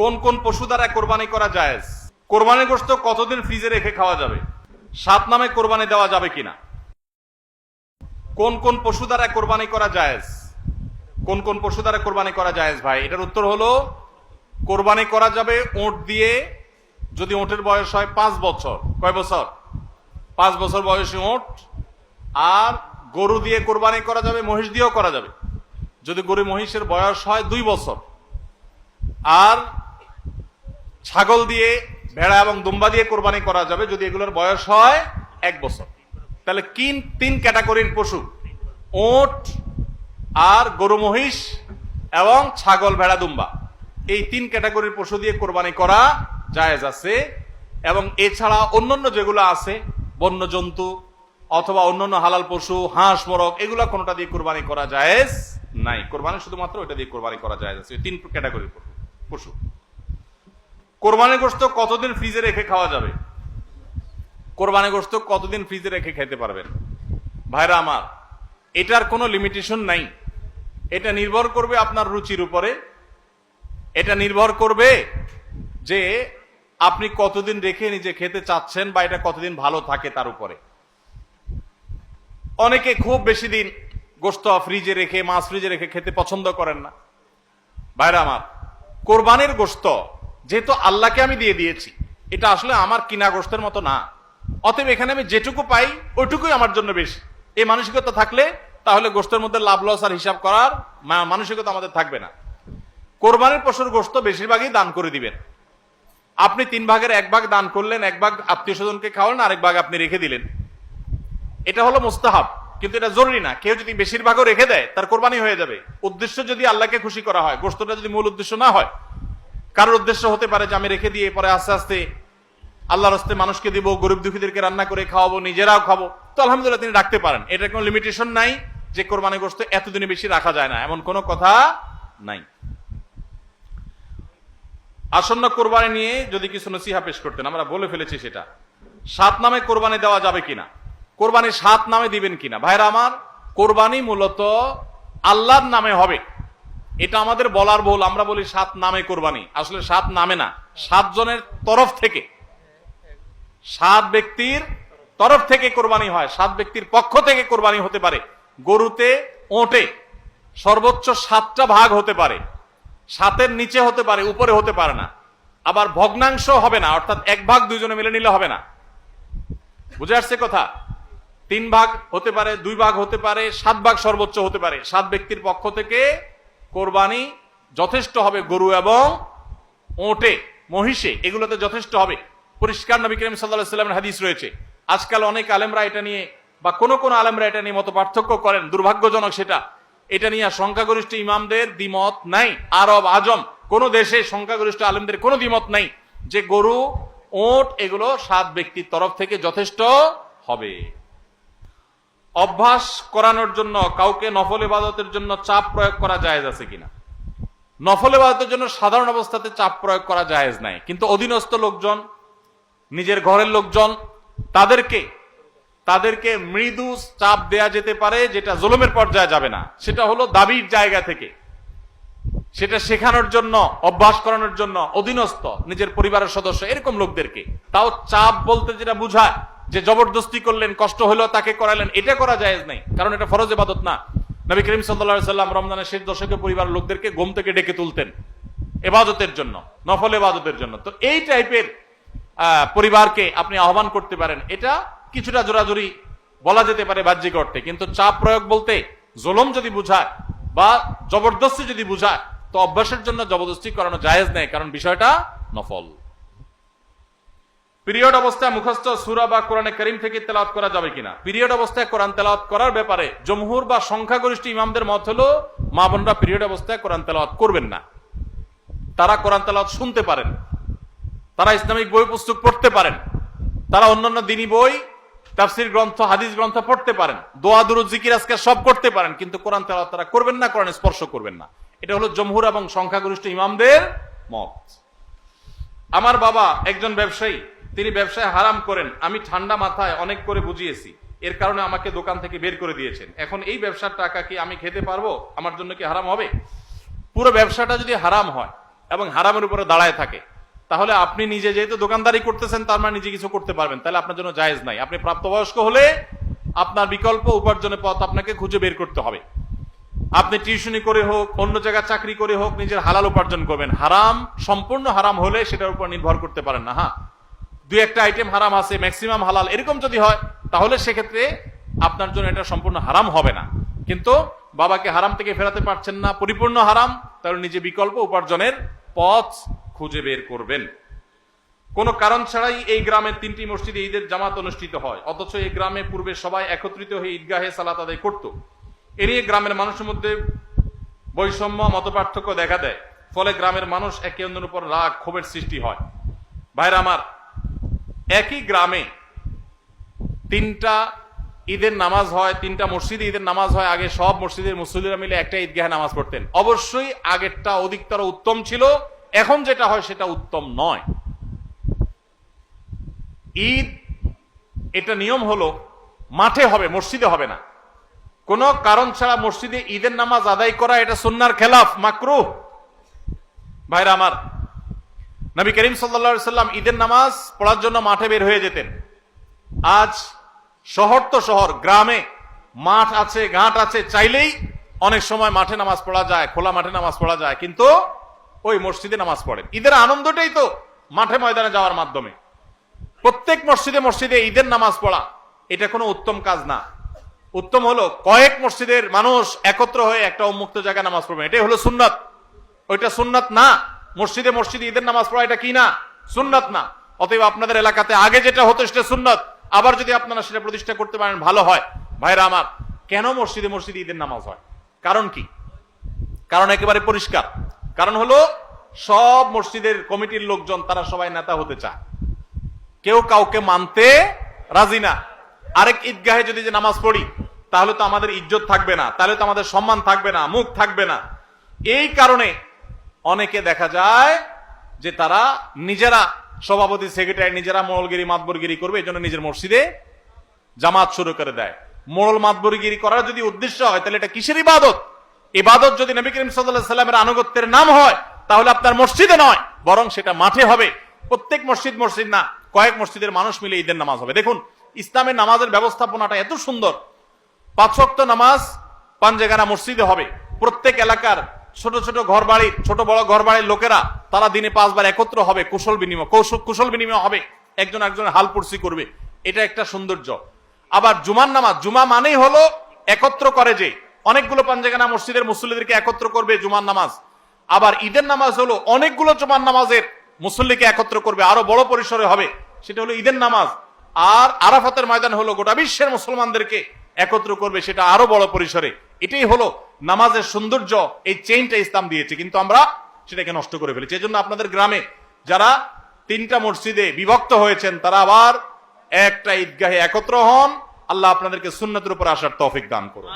কোন কোন পশু দ্বারা কোরবানি করা জায়েজ? কোরবানি গোশত কতদিন ফ্রিজে রেখে খাওয়া যাবে? সাত নামে কোরবানি দেওয়া যাবে কিনা? কোন কোন পশু দ্বারা কোরবানি করা জায়েজ? কোন কোন পশু দ্বারা কোরবানি করা জায়েজ ভাই? এটার উত্তর হলো, কোরবানি করা যাবে ওঁট দিয়ে যদি ওঁটের বয়স হয় পাঁচ বছর। কয় বছর? পাঁচ বছর বয়সী ওঁট। আর গরু দিয়ে কোরবানি করা যাবে, মহিষ দিয়েও করা যাবে। যদি গরু মহিষের বয়স হয় দুই বছর। আর ছাগল দিয়ে, ভেড়া এবং দুম্বা দিয়ে কোরবানি করা যাবে যদি এগুলোর বয়স হয় এক বছর। তাহলে কিন তিন ক্যাটাগরির পশু? ওট আর গরু, মহিষ এবং ছাগল, ভেড়া, দুম্বা। এই তিন ক্যাটাগরির পশু দিয়ে কোরবানি করা জায়েজ আছে এবং এছাড়া অন্যান্য যেগুলো আছে বন্য জন্তু অথবা অন্যান্য হালাল পশু, হাঁস মরক এগুলো কোনোটা দিয়ে কোরবানি করা জায়েজ নাই। কোরবানি শুধুমাত্র ওটা দিয়ে কোরবানি করা জায়েজ আছে। তিন ক্যাটাগরির পশু পশু। কোরবানি গোস্ত কতদিন ফ্রিজে রেখে খাওয়া যাবে? কোরবানি গোস্ত কতদিন ফ্রিজে রেখে খেতে পারবেন? ভাইরা আমার, এটার কোনো লিমিটেশন নাই। এটা নির্ভর করবে আপনার রুচির উপরে। এটা নির্ভর করবে যে আপনি কতদিন রেখে নিজে খেতে চাচ্ছেন বা এটা কতদিন ভালো থাকে তার উপরে। অনেকে খুব বেশি দিন গোস্ত ফ্রিজে রেখে, মাছ ফ্রিজে রেখে খেতে পছন্দ করেন না। ভাইরা আমার, কোরবানির গোস্ত যেহেতু আল্লাহকে আমি দিয়ে দিয়েছি, এটা আসলে আমার কিনা মতো না। অতএব এখানে আমি যেটুকু পাই, ওইটুকুই আমার জন্য বেশি। এই মানসিকতা থাকলে তাহলে গোস্তের মধ্যে লাভ লস আর হিসাব করার মানসিকতা আমাদের থাকবে না। কোরবানির পশুর গোস্ত বেশিরভাগই দান করে দিবেন। আপনি তিন ভাগের এক ভাগ দান করলেন, এক ভাগ আত্মীয় স্বজনকে খাওয়ালেন, আরেক ভাগ আপনি রেখে দিলেন। এটা হলো মুস্তাহাব, কিন্তু এটা জরুরি না। কেউ যদি বেশিরভাগও রেখে দেয়, তার কোরবানি হয়ে যাবে। উদ্দেশ্য যদি আল্লাহকে খুশি করা হয়, গোস্তটা যদি মূল উদ্দেশ্য না হয় কারোর উদ্দেশ্য হতে পারে যে আমি রেখে দিয়ে পরে আস্তে আস্তে আল্লাহর হস্তে মানুষকে দিব, গরিব দুঃখীদেরকে রান্না করে খাওয়াবো, নিজেরাও খাব। তো আলহামদুলিল্লাহ তিনি রাখতে পারেন। এটা কোনো লিমিটেশন নাই যে কোরবানি গোস্ত এতদিনে বেশি রাখা যায় না, এমন কোনো কথা নাই। আসন্ন কোরবানি নিয়ে যদি কিছু নসিহা পেশ করতেন, আমরা বলে ফেলেছি সেটা। সাত নামে কোরবানি দেওয়া যাবে কিনা? কোরবানি সাত নামে দিবেন কিনা? ভাইরা আমার, কোরবানি মূলত আল্লাহর নামে হবে। এটা আমাদের বলার বল আমরা বলি সাত নামে কোরবানি। আসলে সাত নামে না সাত জনের তরফ থেকে। সাত ব্যক্তির তরফ থেকে কোরবানি হয়, সাত ব্যক্তির পক্ষ থেকে কোরবানি হতে পারে। গরুতে ওটে, সর্বোচ্চ সাতটা ভাগ হতে পারে। সাতের নিচে হতে পারে, উপরে হতে পারে না। আবার ভগ্নাংশ হবে না, অর্থাৎ এক ভাগ দুইজনে মিলে নিলে হবে না। বুঝে আসছে কথা? তিন ভাগ হতে পারে, দুই ভাগ হতে পারে, সাত ভাগ সর্বোচ্চ হতে পারে। সাত ব্যক্তির পক্ষ থেকে কোরবানি যথেষ্ট হবে গরু এবং ওটে, মহিষে, এগুলোতে যথেষ্ট হবে। পরিষ্কার নবী করিম সাল্লাহ সাল্লামের হাদিস রয়েছে। আজকাল অনেক আলেমরা এটা নিয়ে, বা কোনো কোনো আলেমরা এটা নিয়ে মত পার্থক্য করেন, দুর্ভাগ্যজনক সেটা। এটা নিয়ে সংখ্যাগরিষ্ঠ ইমামদের দ্বিমত নাই। আরব আজম, কোনো দেশে সংখ্যাগরিষ্ঠ আলেমদের কোনো দ্বিমত নাই যে গরু, ওট, এগুলো সাত ব্যক্তির তরফ থেকে যথেষ্ট হবে। অভ্যাস করানোর জন্য কাউকে নফল ইবাদতের জন্য চাপ প্রয়োগ করা জায়েজ আছে কিনা? নফল ইবাদতের জন্য সাধারণ অবস্থাতে চাপ প্রয়োগ করা জায়েজ নাই। কিন্তু অধীনস্থ লোকজন, নিজের ঘরের লোকজন, তাদেরকে তাদেরকে মৃদু চাপ দেয়া যেতে পারে যেটা জুলুমের পর্যায়ে যাবে না। সেটা হলো দাবির জায়গা থেকে। সেটা শেখানোর জন্য, অভ্যাস করানোর জন্য অধীনস্থ, নিজের পরিবারের সদস্য, এরকম লোকদেরকে। তাও চাপ বলতে যেটা বুঝায় যে জবরদস্তি করলেন, কষ্ট হলো তাকে করালেন, এটা করা জায়েজ নাই, কারণ এটা ফরজ ইবাদত না। নবী করিম সাল্লা সাল্লাম রমজানের শেষ দশকে পরিবারের লোকদেরকে ঘুম থেকে ডেকে তুলতেন, এবাদতের জন্য, নফল এবাদতের জন্য। তো এই টাইপের পরিবারকে আপনি আহ্বান করতে পারেন, এটা কিছুটা জোরাজুরি বলা যেতে পারে বাহ্যিক অর্থে, কিন্তু চাপ প্রয়োগ বলতে জোলম যদি বুঝায় বা জবরদস্তি যদি বুঝায়, তো অভ্যাসের জন্য জবরদস্তি করানো জায়েজ নেই, কারণ বিষয়টা নফল। পিরিয়ড অবস্থায় মুখস্থ সুরা বা কোরআনে করিম থেকে তেলাওয়াত করা যাবে কিনা? পিরিয়ড অবস্থায় কোরআন তেলাওয়াত করার ব্যাপারে জমহুর বা সংখ্যাগরিষ্ঠ ইমামদের মত হলো, মা বোনরা পিরিয়ড অবস্থায় কোরআন তেলাওয়াত করবেন না। তারা কোরআন তেলাওয়াত শুনতে পারেন। তারা ইসলামিক বই পুস্তক পড়তে পারেন। তারা অন্যান্য দিনী বই, তাফসির গ্রন্থ, হাদিস গ্রন্থ পড়তে পারেন। দোয়া দুরু জিকির আজকে সব করতে পারেন, কিন্তু কোরআন তেলাওয়াত তারা করবেন না, কোরআন স্পর্শ করবেন না। এটা হলো জমহুর এবং সংখ্যাগরিষ্ঠ ইমামদের মত। আমার বাবা একজন ব্যবসায়ী। তিনি ব্যবসায় হারাম করেন। আমি ঠান্ডা মাথায় অনেক করে বুঝিয়েছি। এর কারণে আমাকে দোকান থেকে বের করে দিয়েছেন। এখন এই ব্যবসার টাকা কি আমি খেতে পারব? আমার জন্য কি হারাম হবে? পুরো ব্যবসাটা যদি হারাম হয় এবং হারামের উপরে দাঁড়ায় থাকে, তাহলে আপনি নিজে যেহেতু দোকানদারি করতেছেন, তার মানে নিজে কিছু করতে পারবেন। তাহলে আপনার জন্য জায়েজ নাই। আপনি প্রাপ্তবয়স্ক হলে আপনার বিকল্প উপার্জনের পথ আপনাকে খুঁজে বের করতে হবে। আপনি টিউশনি করে হোক, অন্য জায়গায় চাকরি করে হোক, নিজের হালাল উপার্জন করবেন। হারাম, সম্পূর্ণ হারাম হলে সেটার উপর নির্ভর করতে পারেন না। হ্যাঁ? দুই একটা আইটেম হারাম আছে ম্যাক্সিমাম হালাল, এরকম যদি হয়, তাহলে সেক্ষেত্রে আপনার জন্য এটা সম্পূর্ণ হারাম হবে না। কিন্তু বাবাকে হারাম থেকে ফেরাতে পারছেন না, পরিপূর্ণ হারাম, তাহলে নিজে বিকল্প উপার্জনের পথ খুঁজে বের করবেন। কোনো কারণ ছাড়াই এই গ্রামের তিনটি মসজিদে ঈদের জামাত অনুষ্ঠিত হয়, অথচ এই গ্রামে পূর্বে সবাই একত্রিত হয়ে ঈদগাহে সালাত আদায় করত। এ নিয়ে গ্রামের মানুষের মধ্যে বৈষম্য, মতপার্থক্য দেখা দেয়। ফলে গ্রামের মানুষ একে অন্যের উপর রাগ, ক্ষোভের সৃষ্টি হয়। ভাইরা আমার একই গ্রামে তিনটা ঈদের নামাজ হয়, তিনটা মসজিদে ঈদের নামাজ হয়, আগে সব মসজিদের মুসল্লিরা মিলে একটা ঈদগাহে নামাজ পড়তেন। অবশ্যই আগেরটা অধিকতর উত্তম ছিল, এখন যেটা হয় সেটা উত্তম নয়। ঈদ, এটা নিয়ম হলো, মাঠে হবে, মসজিদে হবে না। কোনো কারণ ছাড়া মসজিদে ঈদের নামাজ আদায় করা, এটা সুন্নার খেলাফ মাকরু ভাইরা আমার নবী করিম সাল্লা সাল্লাম ঈদের নামাজ পড়ার জন্য মাঠে বের হয়ে যেতেন। আজ শহর তো শহর, গ্রামে মাঠ আছে, ঘাট আছে, চাইলেই অনেক সময় মাঠে নামাজ পড়া যায়, খোলা মাঠে নামাজ পড়া যায়, কিন্তু ওই মসজিদে নামাজ পড়েন। ঈদের আনন্দটাই তো মাঠে ময়দানে যাওয়ার মাধ্যমে। প্রত্যেক মসজিদে মসজিদে ঈদের নামাজ পড়া, এটা কোনো উত্তম কাজ না। উত্তম হলো কয়েক মসজিদের মানুষ একত্র হয়ে একটা উন্মুক্ত জায়গায় নামাজ পড়বে এটাই হলো সুন্নত। ওইটা সুন্নত না। মসজিদে মসজিদে ঈদের নামাজ পড়া এটা কি না? সুন্নত না। অতএব আপনাদের এলাকাতে আগে যেটা হতো সেটা সুন্নত। আবার যদি আপনারা সেটা প্রতিষ্ঠা করতে পারেন, ভালো হয়। ভাইরা আমার, কেন মসজিদে মসজিদে ঈদের নামাজ হয়? কারণ কি? কারণ একেবারে পরিষ্কার। কারণ হলো, সব মসজিদের কমিটির লোকজন, তারা সবাই নেতা হতে চায়। কেউ কাউকে মানতে রাজি না। আরেক ঈদগাহে যদি যে নামাজ পড়ি, তাহলে তো আমাদের ইজ্জত থাকবে না, তাহলে তো আমাদের সম্মান থাকবে না, মুখ থাকবে না। এই কারণে অনেকে দেখা যায় যে তারা নিজেরা সভাপতি, সেক্রেটারি, নিজেরা মোড়লগিরি মাতবরগিরি করবে এই জন্য নিজের মসজিদে জামাত শুরু করে দেয়। মোড়ল মাতবরগিরি করার যদি উদ্দেশ্য হয়, তাহলে এটা কিসের ইবাদত? ইবাদত যদি নবী করিম সাল্লাহ সাল্লামের আনুগত্যের নাম হয়, তাহলে আপনার মসজিদে নয়, বরং সেটা মাঠে হবে। প্রত্যেক মসজিদ মসজিদ না, কয়েক মসজিদের মানুষ মিলে ঈদের নামাজ হবে। দেখুন, ইসলামের নামাজের ব্যবস্থাপনাটা এত সুন্দর। পাঁচ নামাজ পাঞ্জেগানা মসজিদে হবে। প্রত্যেক এলাকার ছোট ছোট ঘর বাড়ির ছোট বড় ঘর বাড়ির লোকেরা, তারা দিনে পাঁচবার একত্র হবে, কুশল বিনিময়, কৌশল, কুশল বিনিময় হবে। একজন একজনের হাল পুরসি করবে। এটা একটা সৌন্দর্য। আবার জুমার নামাজ, জুমা মানেই হলো একত্র করে যে, অনেকগুলো পাঞ্জেগানা মসজিদের মুসল্লিদেরকে একত্র করবে জুমার নামাজ। আবার ঈদের নামাজ হলো অনেকগুলো জুমার নামাজের মুসল্লিকে একত্র করবে, আরও বড় পরিসরে হবে। সেটা হলো ঈদের নামাজ। আর আরাফাতের ময়দান হলো গোটা বিশ্বের মুসলমানদেরকে একত্র করবে, সেটা আরও বড় পরিসরে। এটাই হলো নামাজের সৌন্দর্য এই চেইনটা ইসলাম দিয়েছে। কিন্তু আমরা সেটাকে নষ্ট করে ফেলেছি। এই জন্য আপনাদের গ্রামে যারা তিনটা মসজিদে বিভক্ত হয়েছেন তারা আবার একটা ঈদগাহে একত্র হন। আল্লাহ আপনাদেরকে সুন্নতের উপর আসার তৌফিক দান করুন।